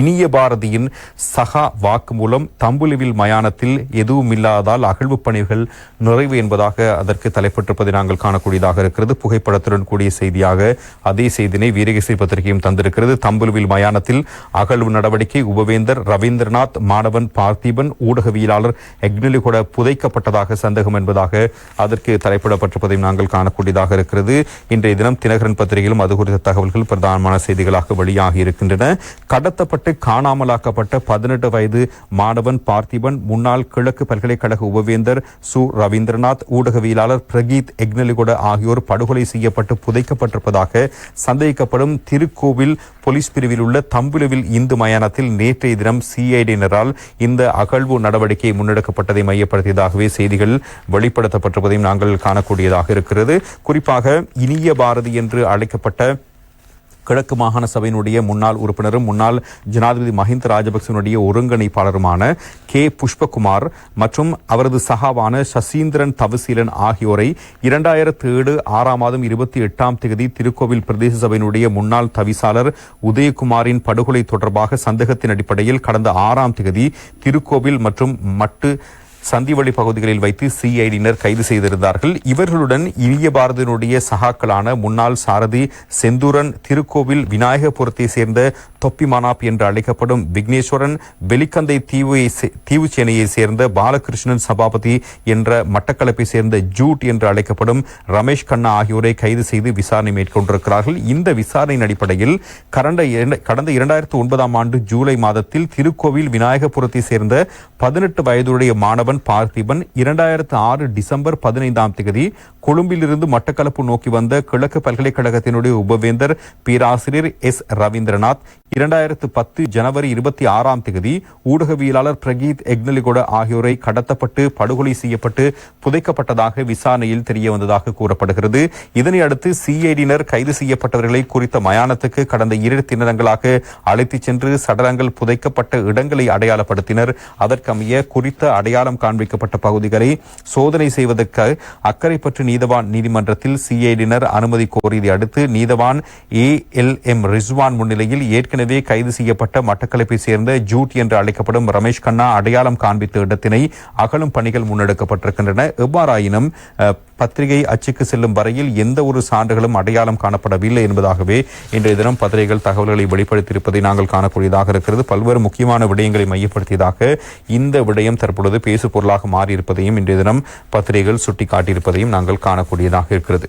இனிய பாரதியின் சகா வாக்குமூலம் தம்புலிவில் மயானத்தில் எதுவும் இல்லாததால் அகழ்வு பணிகள் நிறைவு என்பதாக அதற்கு தலைப்பட்டிருப்பதை நாங்கள் காணக்கூடியதாக இருக்கிறது. புகைப்படத்துடன் கூடிய செய்தியாக அதே செய்தினை வீரகேசரி பத்திரிகையும் தந்திருக்கிறது. தம்புலுவில் மயானத்தில் அகழ்வு நடவடிக்கை உபவேந்தர் ரவீந்திரநாத் மாணவன் பார்த்திபன் ஊடகவியலாளர் எக்னிலிகூட புதைக்கப்பட்டதாக சந்தேகம் என்பதாக அதற்கு தலைப்பிடப்பட்டிருப்பதையும் நாங்கள் காணக்கூடியதாக இருக்கிறது. இன்றைய தினம் தினகரன் பத்திரிகையிலும் அது குறித்த தகவல்கள் பிரதானமான செய்திகளாக வெளியாகி இருக்கின்றன. கடத்தப்பட்ட கடத்தப்பட்டு காணாமலாக்கப்பட்ட பதினெட்டு வயது மாணவன் பார்த்திபன் முன்னாள் கிழக்கு பல்கலைக்கழக உபவேந்தர் சு. ரவீந்திரநாத் ஊடகவியலாளர் பிரகீத் எக்னலிகொட ஆகியோர் படுகொலை செய்யப்பட்டு புதைக்கப்பட்டிருப்பதாக சந்தேகிக்கப்படும் திருக்கோவில் போலீஸ் பிரிவில் உள்ள தம்புலுவில் இந்து மயானத்தில் நேற்றைய தினம் சிஐடியினரால் இந்த அகழ்வு நடவடிக்கை முன்னெடுக்கப்பட்டதை மையப்படுத்தியதாகவே செய்திகள் வெளிப்படுத்தப்பட்டிருப்பதையும் நாங்கள் காணக்கூடியதாக இருக்கிறது. குறிப்பாக இனிய பாரதி என்று அழைக்கப்பட்ட கிழக்கு மாகாண சபையினுடைய முன்னாள் உறுப்பினரும் முன்னாள் ஜனாதிபதி மஹிந்த ராஜபக்சனுடைய ஒருங்கிணைப்பாளருமான கே. புஷ்பகுமார் மற்றும் அவரது சகாவான சசீந்திரன் தவசீலன் ஆகியோரை இரண்டாயிரத்து ஏழு ஆறாம் மாதம் இருபத்தி எட்டாம் தேதி திருக்கோவில் பிரதேச சபையினுடைய முன்னாள் தவிசாளர் உதயகுமாரின் படுகொலை தொடர்பாக சந்தேகத்தின் அடிப்படையில் கடந்த ஆறாம் தேதி திருக்கோவில் மற்றும் மட்டு சந்திவழி பகுதிகளில் வைத்து சிஐடியினர் கைது செய்திருந்தார்கள். இவர்களுடன் இந்திய பாரதியினுடைய சகாக்களான முன்னாள் சாரதி செந்தூரன் திருக்கோவில் விநாயகபுரத்தை சேர்ந்த தொப்பி மனாப் என்று அழைக்கப்படும் விக்னேஸ்வரன் வெலிக்கந்தை தீவு சேனையை சேர்ந்த பாலகிருஷ்ணன் சபாபதி என்ற மட்டக்களப்பை சேர்ந்த ஜூட் என்று அழைக்கப்படும் ரமேஷ் கண்ணா ஆகியோரை கைது செய்து விசாரணை மேற்கொண்டிருக்கிறார்கள். இந்த விசாரணையின் அடிப்படையில் கடந்த இரண்டாயிரத்து ஒன்பதாம் ஆண்டு ஜூலை மாதத்தில் திருக்கோவில் விநாயகபுரத்தை சேர்ந்த பதினெட்டு வயதுடைய மாணவன் பார்த்திபன் இரண்டாயிரத்து ஆறு டிசம்பர் பதினைந்தாம் தேதி கொழும்பிலிருந்து மட்டக்களப்பு நோக்கி வந்த கிழக்கு பல்கலைக்கழகத்தினுடைய உபவேந்தர் பேராசிரியர் எஸ். ரவீந்திரநாத் இரண்டாயிரத்து பத்து ஜனவரி இருபத்தி ஆறாம் தேதி ஊடகவியலாளர் பிரகீத் எக்னலிகொட ஆகியோரை கடத்தப்பட்டு படுகொலை செய்யப்பட்டு புதைக்கப்பட்டதாக விசாரணையில் தெரிய வந்ததாக கூறப்படுகிறது. இதனை அடுத்து சிஐடியினர் கைது செய்யப்பட்டவர்களை குறித்த மயானத்துக்கு கடந்த இரு தினங்களாக அழைத்துச் சென்று சடலங்கள் புதைக்கப்பட்ட இடங்களை அடையாளப்படுத்தினர். அதற்கமைய குறித்த அடையாளம் காண்பிக்கப்பட்ட பகுதிகளை சோதனை செய்வதற்கு அக்கறைப்பற்று நீதவான் நீதிமன்றத்தில் சிஐடியினர் அனுமதி கோரியதை அடுத்து நீதவான் ஏ எல் எம் ரிஸ்வான் முன்னிலையில் ஏற்கனவே ஏற்கனவே கைது செய்யப்பட்ட மட்டக்களப்பை சேர்ந்த ஜூட் என்று அழைக்கப்படும் ரமேஷ் கண்ணா அடையாளம் காண்பித்த இடத்தினை அகலும் பணிகள் முன்னெடுக்கப்பட்டிருக்கின்றன. எவ்வாறாயினும் பத்திரிகை அச்சுக்கு செல்லும் வரையில் எந்த ஒரு சான்றுகளும் அடையாளம் காணப்படவில்லை என்பதாகவே இன்றைய தினம் பத்திரிகைகள் தகவல்களை வெளிப்படுத்தியிருப்பதை நாங்கள் காணக்கூடியதாக இருக்கிறது. பல்வேறு முக்கியமான விடயங்களை மையப்படுத்தியதாக இந்த விடயம் தற்பொழுது பேசு பொருளாக மாறியிருப்பதையும் இன்றைய தினம் பத்திரிகைகள் சுட்டிக்காட்டியிருப்பதையும் நாங்கள் காணக்கூடியதாக இருக்கிறது.